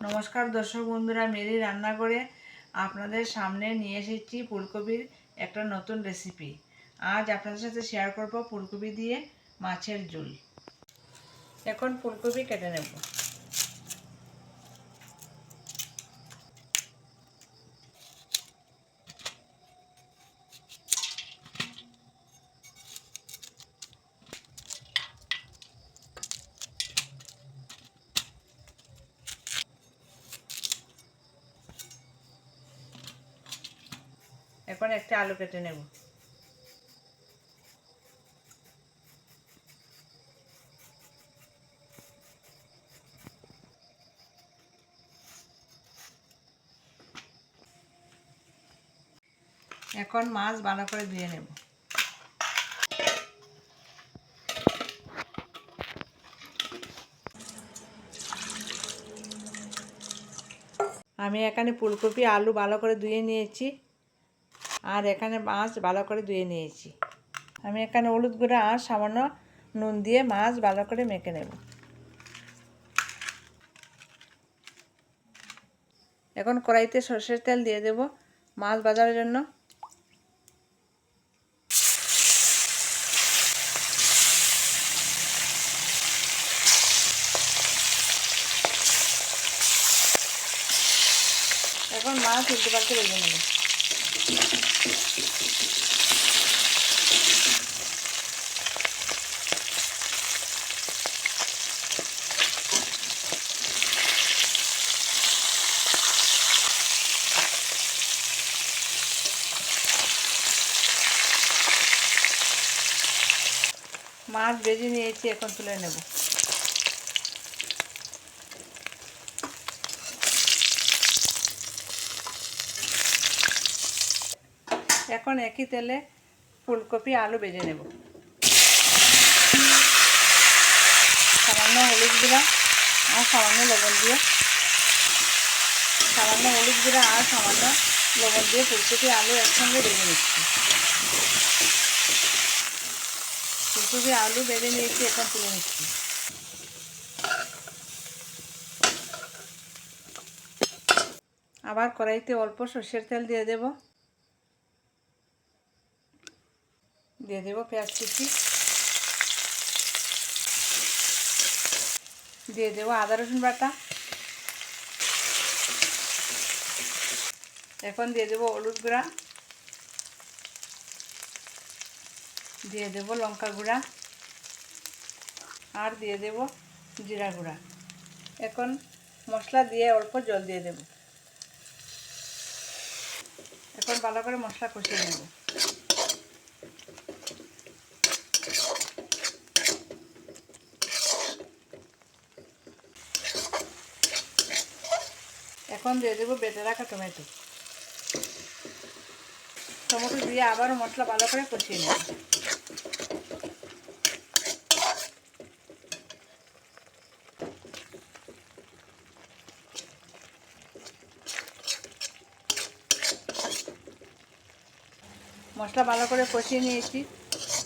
নমস্কার দর্শক বন্ধুরা মেরি রান্না করে আপনাদের সামনে নিয়ে এসেছি ফুলকপির একটা নতুন রেসিপি আজ আপনাদের সাথে শেয়ার করব ফুলকপি দিয়ে মাছের ঝোল। এখন ফুলকপি কেটে নেব। এখন একটা আলু কেটে নেব। এখন মাছ ভালো করে ধুয়ে নেব। আমি এখানে ফুলকপি, আলু ভালো করে ধুয়ে নিয়েছি। আর এখানে মাছ ভালো করে ধুয়ে নিয়েছি। আমি এখানে হলুদ গুঁড়া আর সামান্য নুন দিয়ে মাছ ভালো করে মেখে নেব। এখন কড়াইতে সর্ষের তেল দিয়ে দেব মাছ ভাজার জন্য। এখন মাছ উল্টে পাল্টে ভেজে নেব। মাছ ভেজে নিয়েছি এখন তুলে নেব। এখন একই তেলে ফুলকপি, আলু ভেজে নেব। সামান্য হলুদ গুঁড়া আর সামান্য লবণ দিয়ে। সামান্য হলুদ গুঁড়া আর সামান্য লবণ দিয়ে ফুলকপি, আলু একসঙ্গে ভেজে নিচ্ছি। ফুলকপি, আলু বেড়ে নিয়েছি, এখন তুলে নিচ্ছি। আবার কড়াইতে অল্প সর্ষের তেল দিয়ে দেব। দিয়ে দেব পেঁয়াজ কুচি। দিয়ে দেবো আদা রসুন বাটা। এখন দিয়ে দেবো হলুদ গুঁড়া। দিয়ে দেব লঙ্কা গুঁড়া। আর দিয়ে দেব জিরা গুঁড়া। এখন মশলা দিয়ে অল্প জল দিয়ে দেব। এখন ভালো করে মশলা কষিয়ে নেব। এখন দিয়ে দেবো, বেটে রাখা টমেটো টমেটো দিয়ে আবারও মশলা ভালো করে কষিয়ে নেব। মশলা ভালো করে কষিয়ে নিয়েছি।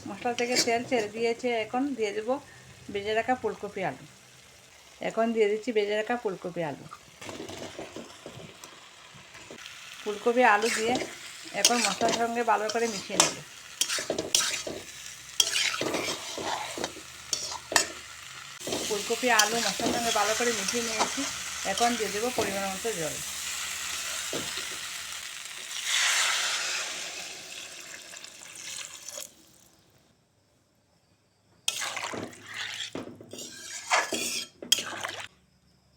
মশলা থেকে তেল ছেড়ে দিয়েছে, এখন দিয়ে দেবো বেজে রাখা ফুলকপি আলু। এখন দিয়ে দিচ্ছি বেজে রাখা ফুলকপি আলু। ফুলকপি, আলু দিয়ে এখন মশলার সঙ্গে ভালো করে মিশিয়ে নেব। ফুলকপি, আলু, মশলার সঙ্গে ভালো করে মিশিয়ে নিয়েছি। এখন দিয়ে দেবো পরিমাণ মতো জল।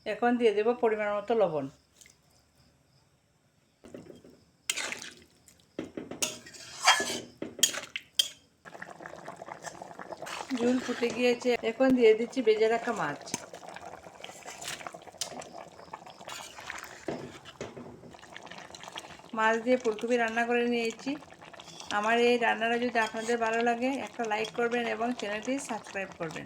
এখন দিয়ে দেবো পরিমাণ মতো লবণ। ঝুল ফুটে গিয়েছে। এখন দিয়ে দিচ্ছি বেজে রাখা মাছ। মাছ দিয়ে ফুলকপি রান্না করে নিয়েছি। আমার এই রান্নাটা যদি আপনাদের ভালো লাগে, একটা লাইক করবেন এবং চ্যানেলটি সাবস্ক্রাইব করবেন।